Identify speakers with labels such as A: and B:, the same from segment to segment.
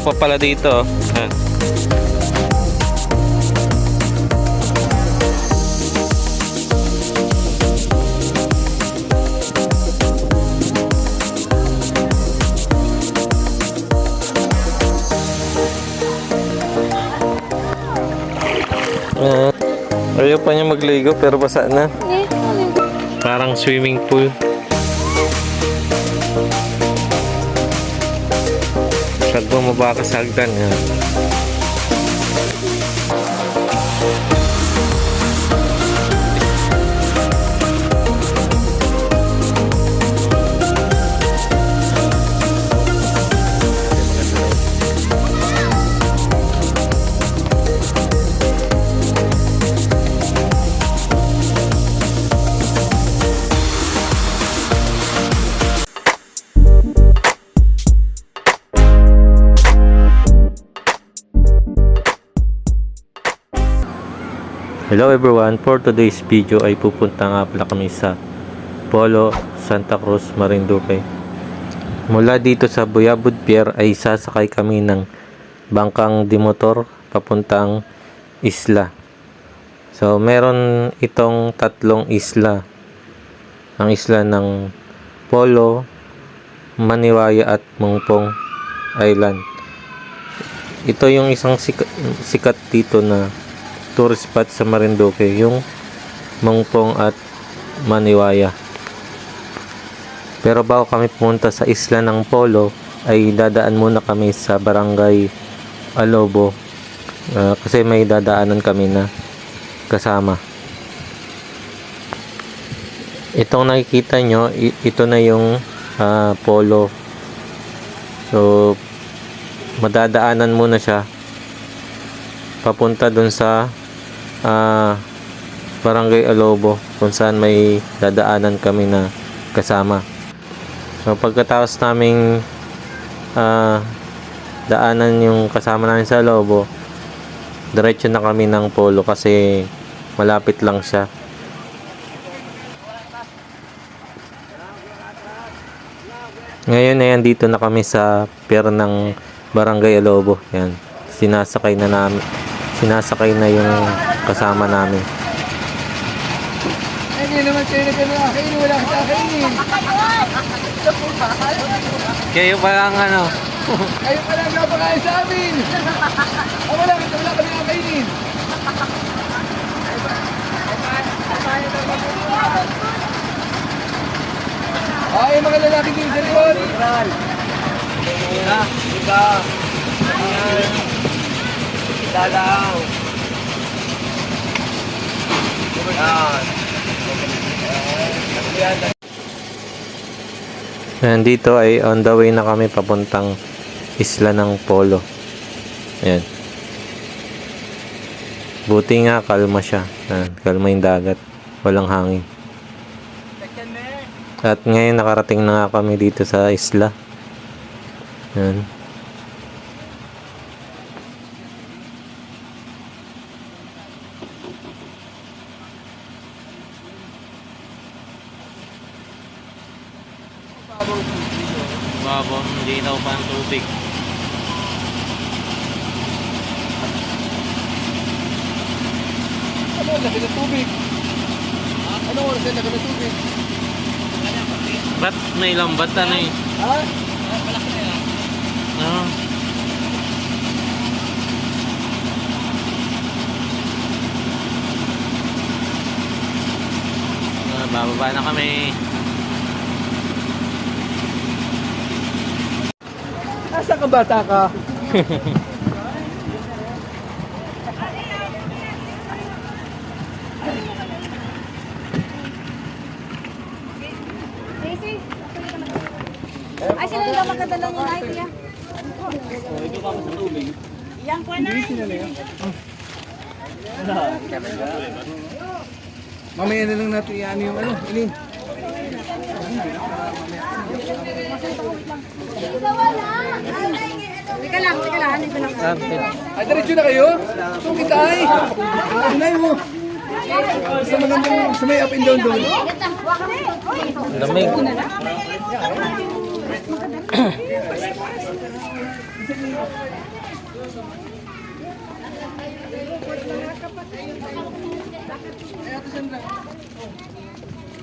A: Lawak pa pala dito. Ayan. Ayaw pa niya magligo pero basa na. Parang swimming pool. Pag bumaba ka sa hagdan yan. Hello everyone, for today's video ay pupunta nga pala kami sa Polo, Santa Cruz, Marinduque. Mula dito sa Buyabud Pier ay sasakay kami ng bangkang dimotor papuntang isla. So meron itong tatlong isla. Ang isla ng Polo, Maniwaya at Mungpong Island. Ito yung isang sikat, sikat dito na tourist spot sa Marinduque, yung Mongpong at Maniwaya. Pero bago kami pumunta sa isla ng Polo, ay dadaan muna kami sa barangay Alobo Ah, kasi may dadaanan kami na kasama. Itong nakikita nyo, ito na yung ah, Polo. So, madadaanan muna siya papunta dun sa ah, Barangay Alobo kung saan may dadaanan kami na kasama. So pagkatapos naming ah, daanan yung kasama namin sa Alobo, diretso na kami ng Polo kasi malapit lang siya. Ngayon ayan dito na kami sa pier ng Barangay Alobo. Yan. Sinasakay na namin. Sinasakay na yung kasama namin.
B: Hindi naman kayo na gano'n wala ka sa akainin.
A: Kayo pa lang ano.
B: Kayo pala ang napakain sa amin. O wala ka, wala kami akainin. Ay, mga lalaki din sa likod. Ah, ika. Ayan. Dalang. Yan. Yan.
A: Yan, dito ay on the way na kami papuntang isla ng Polo. Ayan. Buti nga, kalma siya. Ayan, kalma yung dagat. Walang hangin. At ngayon nakarating na nga kami dito sa isla. Ayan. Babo, hindi daw pa ang tubig.
B: Ano oras na tubig? Ano oras na ng tubig?
A: Ba't may lambat ano eh?
B: Ha?
A: Ah. Ah, bababa na kami.
B: Asa ka bata ka?
C: Ay, sino yung magkadala niya na idea? Yang po na.
B: Mamaya na lang natin iyan yung ano, ilin.
C: Teka lang, teka lang. Ano lang?
B: Ay, diretso na kayo? Ito kita ay. Unay mo. Sa magandang, sa may up and down doon.
A: Lamig.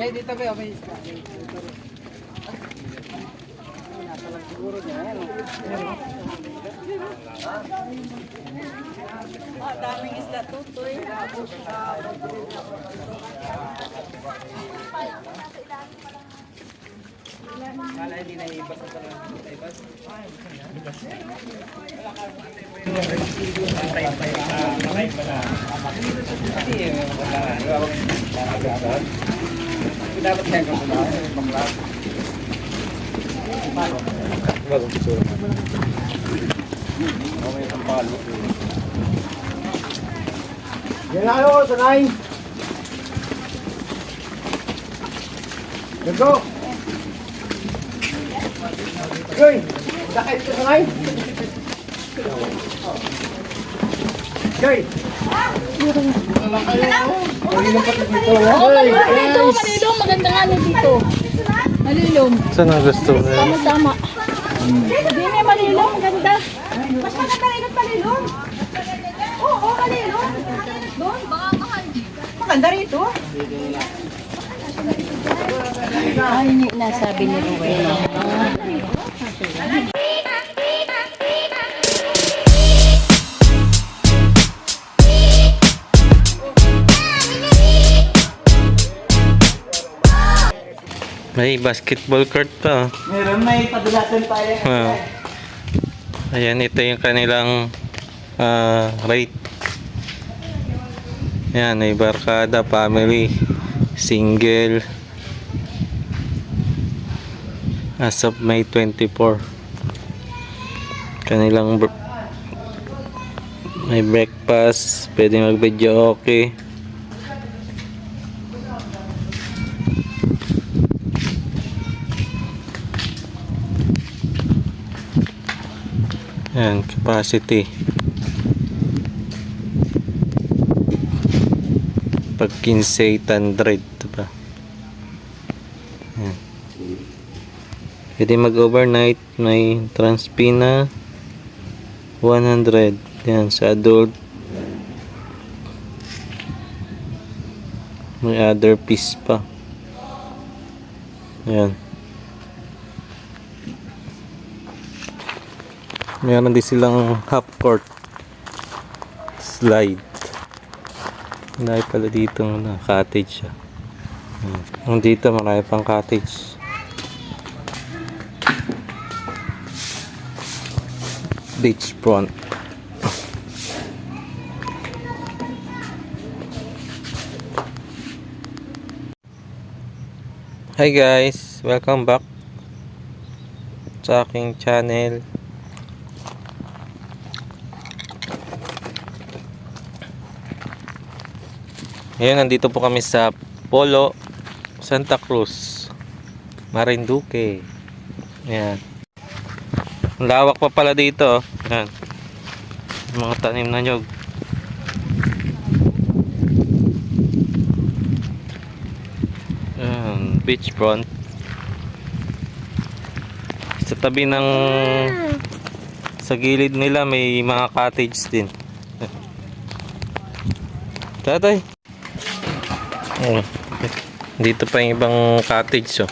D: May dito ba may iska? Kala hindi na ibas sa talaga. Ibas. Dapat kaya ko na. Bangla.
B: Yan na kayo, sanay. Let's go. Goy, sakit ka sanay.
C: Oo, malilom dito, malilom. Maganda nga na dito. Malilom.
A: Saan ang gusto?
C: Tama-tama. Hindi na malilom, ganda. Mas maganda rin ang malilom. Oo, malilom. Doon, baka mahal. Maganda rito. Ay, nasabi ni Rowena.
A: May basketball court pa. oh.
D: Meron may padulasan tayo.
A: Ah. Ayan, ito yung kanilang ah, rate. Ayan, may barkada, family, single. As of May 24. Kanilang may breakfast, pwede mag-video okay. Ayan, capacity. Pag 15, 800, diba? Ayan. Pwede mag-overnight. May Transpina 100. Yan, sa adult. May other piece pa. Ayan. Meron din silang half court slide. Marami pala dito na cottage siya. Ang dito marami pang cottage. Beach front. Hi guys, welcome back sa aking channel. Ngayon, nandito po kami sa Polo, Santa Cruz, Marinduque. Ayan. Ang lawak pa pala dito. oh. Ayan. Mga tanim na nyog. Ayan, beachfront. Sa tabi ng sa gilid nila may mga cottage din. Tatay. Oh. Dito pa yung ibang cottage oh.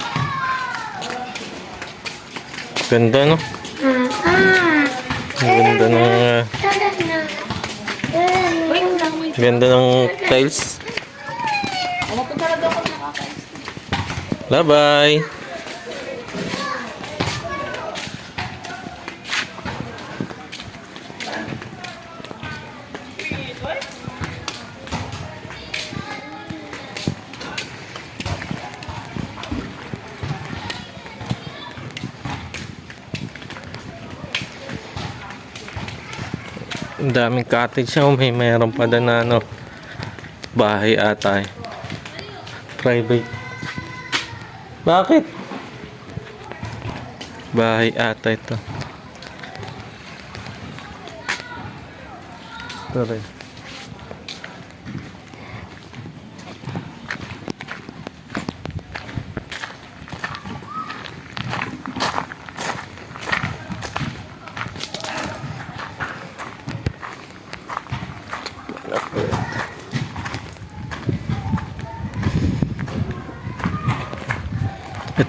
A: Ganda no? Ang Ganda ng uh, ganda ng tiles. Bye bye. Ang daming cottage. Oh, may mayroon pa doon na ano, bahay ata eh. Private. Bakit? Bahay ata ito. Sorry.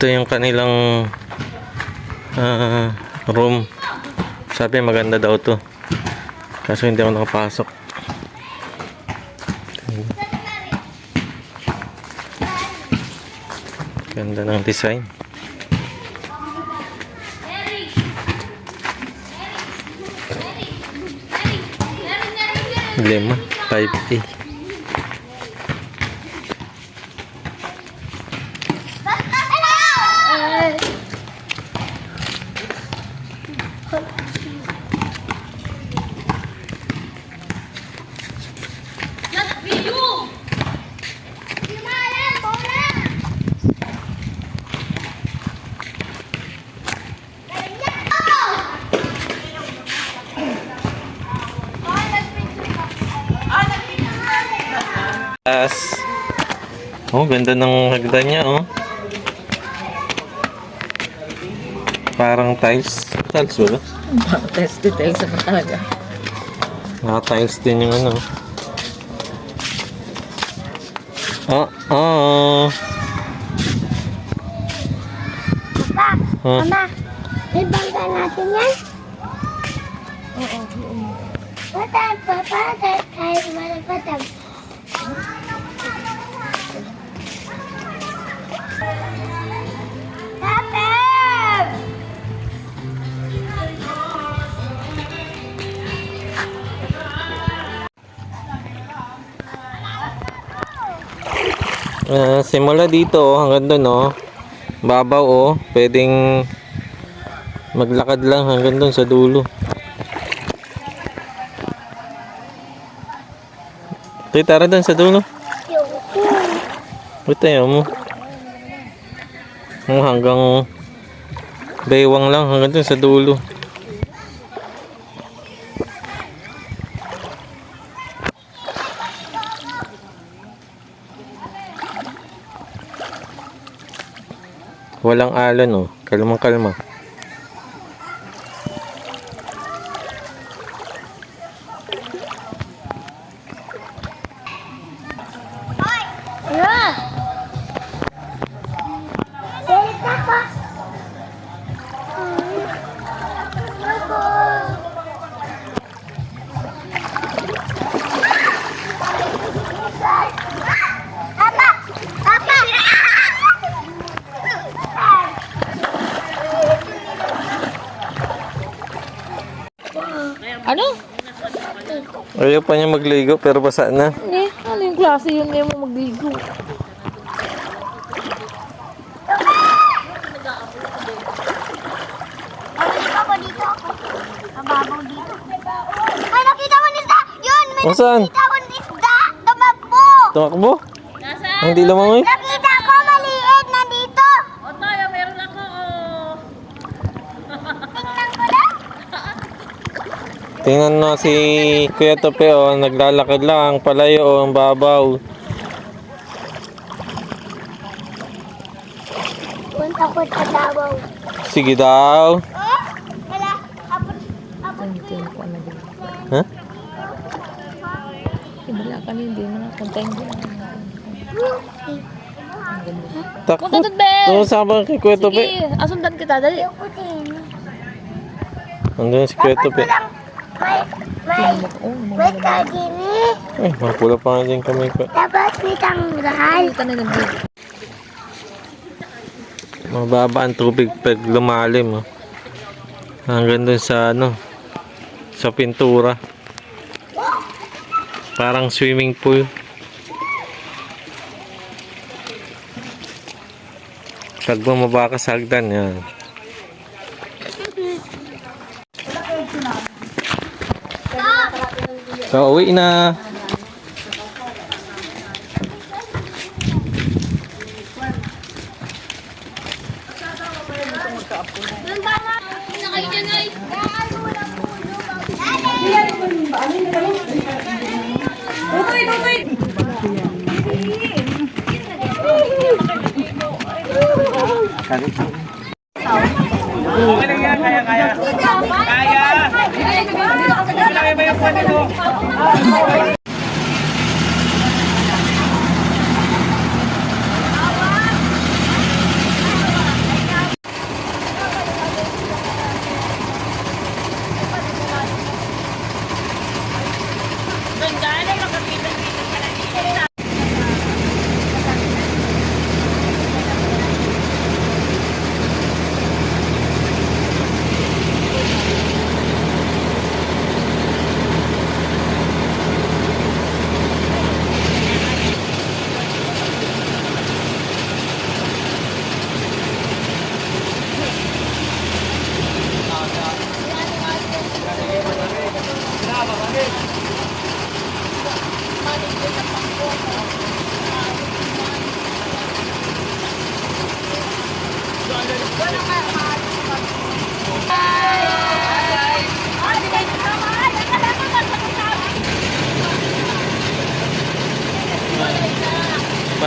A: Ito yung kanilang ah, room. Sabi maganda daw to. Kaso hindi ako nakapasok. Ganda ng design. Lima, 5A. Taas. Oh, ganda ng hagdan niya, oh. Parang tiles. Tiles ba? ba?
C: Test details naman talaga.
A: Naka-tiles din yung ano. Oh, oh.
E: Pa,
A: Huh?
E: Mama, may bangga natin yan? Oo. Patag, papatag, kahit malapatag. Tatag!
A: Ah, simula dito oh, hanggang doon oh. Babaw oh, pwedeng maglakad lang hanggang doon sa dulo. Tay, tara doon sa dulo. Ito yun mo. Hanggang baywang lang hanggang doon sa dulo. Walang alon oh. Kalmang kalma. Ayaw pa niya magligo pero basa na.
C: Eh, ano yung klase yun ngayon mo magligo?
E: Ay, nakita ko ng isda! Yun! May
A: O, saan?
E: nakita ko ng isda! Tumakbo!
A: Tumakbo? Hindi lumangoy?
E: Nakita ko maliit na dito!
C: O tayo, meron ako. Oh.
E: Tingnan ko na!
A: Tingnan mo si Kuya Tope oh, naglalakad lang palayo oh, ang babaw.
E: Punta ko sa Davao.
A: Sige daw. Ha?
C: Ibala ka na hindi mo nakantayin ko.
A: Takbo.
C: Punta doon, Bel!
A: Doon sama kay Kuya Tope.
C: Sige, asundan kita, dali.
E: Din.
A: Andun si Kuya Tope.
E: Lang. May, may, kagini.
A: Ay, mapula pa nga din kami ko.
E: Dapat may tanggal.
A: Mababa ang tubig pag lumalim. Oh. Hanggang dun sa ano, sa pintura. Parang swimming pool. Pag bumaba ka sa hagdan, yan. So, uwi na.
D: Kaya. Kaya! ハハハハ!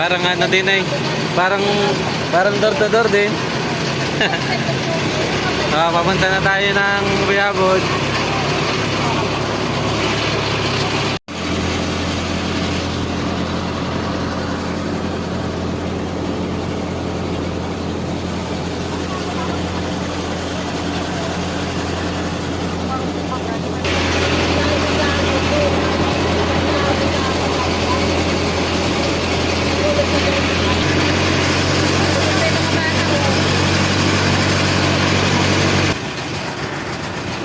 A: Parang ano din ay, parang, parang door to door din. Ah, papunta na tayo ng Buyabod.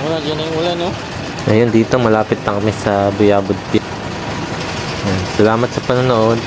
A: Wala, dyan na yung ulan, no? Ayun, dito malapit na kami sa Buyabod. Ayan, Salamat sa panonood.